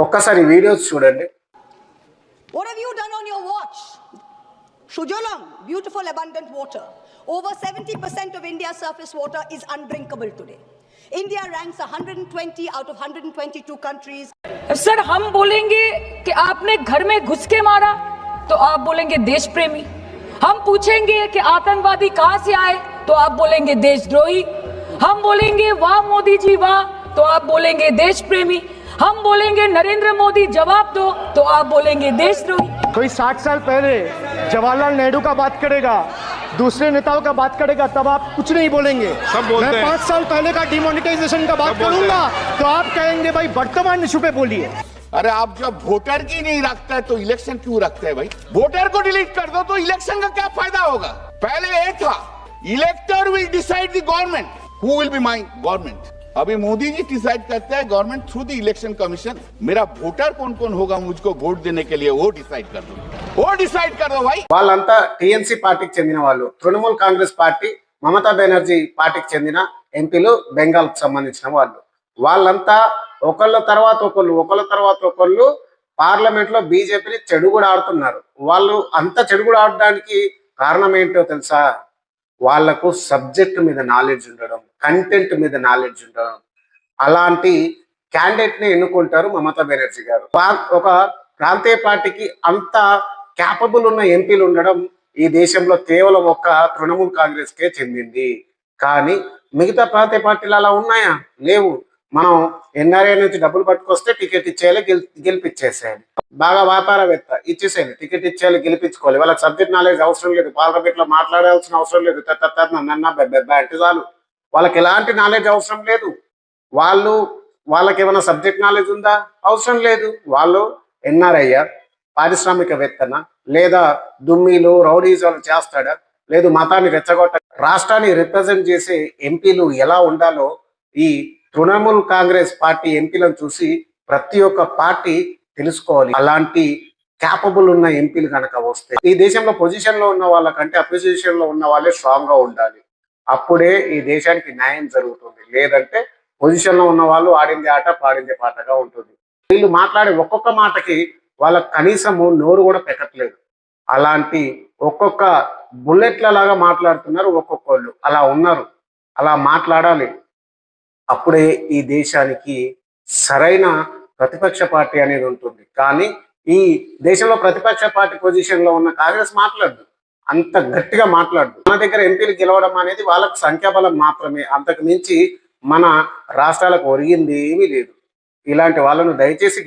ఒక్కసారి వీడియోస్ చూడండి What have you done on your watch? Shujolam, beautiful abundant water. Over 70% of India's surface water is undrinkable today. India ranks 120 out of 122 countries sir हम बोलेंगे कि आपने घर में घुस के मारा तो आप बोलेंगे देश प्रेमी हम पूछेंगे कि आतंकवादी कहां से आए तो आप बोलेंगे देशद्रोही हम बोलेंगे वाह मोदी जी वाह तो आप बोलेंगे देश प्रेमी हम बोलेंगे नरेंद्र मोदी जवाब दो तो आप बोलेंगे देशद्रोही। कोई साठ साल पहले जवाहरलाल नेहरू का बात करेगा दूसरे नेताओं का बात करेगा तब आप कुछ नहीं बोलेंगे। सब बोलते मैं हैं। पाँच साल पहले का डिमोनिटाइजेशन का बात करूँगा तो आप कहेंगे भाई वर्तमान इशू पे बोलिए। अरे आप जब वोटर की नहीं रखते तो इलेक्शन क्यों रखते हैं भाई? वोटर को डिलीट कर दो तो इलेक्शन का क्या फ़ायदा होगा? पहले ये था elector will decide the government who will be my government अभी मोदी जी डिसाइड करते हैं government through the election commission मेरा वोटर कौन कौन होगा मुझको वोट देने के लिए वो डिसाइड कर दो वो डिसाइड कर दो भाई వాళ్ళంతా టీఎంసీ పార్టీకి చెందిన వాళ్ళు తృణమూల్ కాంగ్రెస్ పార్టీ మమతా బెనర్జీ పార్టీకి చెందిన ఎంపీలు బెంగాల్కి సంబంధించిన వాళ్ళు వాళ్ళంతా ఒకళ్ళ తర్వాత ఒకళ్ళు ఒకళ్ళ తర్వాత ఒకళ్ళు పార్లమెంట్ లో బీజేపీని చెడుగుడు ఆడుతున్నారు వాళ్ళు అంత చెడుగుడు ఆడడానికి కారణం ఏంటో తెలుసా వాళ్లకు సబ్జెక్ట్ మీద నాలెడ్జ్ ఉండడం కంటెంట్ మీద నాలెడ్జ్ ఉండడం. అలాంటి క్యాండిడేట్ని ఎన్నుకుంటారు మమతా బెనర్జీ గారు. ఒక ప్రాంతీయ పార్టీకి అంత క్యాపబుల్ ఉన్న ఎంపీలు ఉండడం ఈ దేశంలో కేవలం ఒక్క తృణమూల్ కాంగ్రెస్ కే చెందింది. కానీ మిగతా ప్రాంతీయ పార్టీలు అలా ఉన్నాయా? లేవు. మనం ఎన్ఆర్ఐ నుంచి డబ్బులు పట్టుకొస్తే టికెట్ ఇచ్చేయాలి గెలిపించేసేయాలి బాగా వ్యాపారవేత్త ఇచ్చేసేయండి. టికెట్ ఇచ్చేయాలి గెలిపించుకోవాలి. వాళ్ళకి సబ్జెక్ట్ నాలెడ్జ్ అవసరం లేదు. పార్లమెంట్లో మాట్లాడాల్సిన అవసరం లేదు. నన్న బెబ్బెబ్బ అంటే చాలు. వాళ్ళకి ఎలాంటి నాలెడ్జ్ అవసరం లేదు. వాళ్ళు వాళ్ళకి ఏమైనా సబ్జెక్ట్ నాలెడ్జ్ ఉందా? అవసరం లేదు. వాళ్ళు ఎన్ఆర్ఐ పారిశ్రామికవేత్తన? లేదా దుమ్మిలు రౌడీజాలు చేస్తాడా? లేదు మతాన్ని రెచ్చగొట్ట రాష్ట్రాన్ని రిప్రజెంట్ చేసే ఎంపీలు ఎలా ఉండాలో ఈ తృణమూల్ కాంగ్రెస్ పార్టీ ఎంపీలను చూసి ప్రతి ఒక్క పార్టీ తెలుసుకోవాలి. అలాంటి క్యాపబుల్ ఉన్న ఎంపీలు కనుక వస్తే. ఈ దేశంలో పొజిషన్లో ఉన్న వాళ్ళకంటే అపోజిషన్లో ఉన్న వాళ్ళే స్ట్రాంగ్గా ఉండాలి. అప్పుడే ఈ దేశానికి న్యాయం జరుగుతుంది. లేదంటే పొజిషన్లో ఉన్న వాళ్ళు ఆడింది ఆట పాడింది పాటగా ఉంటుంది. వీళ్ళు మాట్లాడే ఒక్కొక్క మాటకి వాళ్ళ కనీసము నోరు కూడా పెట్టట్లేదు అలాంటి ఒక్కొక్క బుల్లెట్ల లాగా మాట్లాడుతున్నారు ఒక్కొక్కళ్ళు. అలా ఉన్నారు. అలా మాట్లాడాలి. అప్పుడే ఈ దేశానికి సరైన ప్రతిపక్ష పార్టీ అనేది ఉంటుంది. కానీ ఈ దేశంలో ప్రతిపక్ష పార్టీ పొజిషన్లో ఉన్న కాంగ్రెస్ మాట్లాడదు. అంత గట్టిగా మాట్లాడు మన దగ్గర ఎంపీలు గెలవడం అనేది వాళ్ళకు సంఖ్యాబలం మాత్రమే. అంతకు మించి మన రాష్ట్రాలకు ఒరిగింది ఏమీ లేదు. ఇలాంటి వాళ్ళను దయచేసి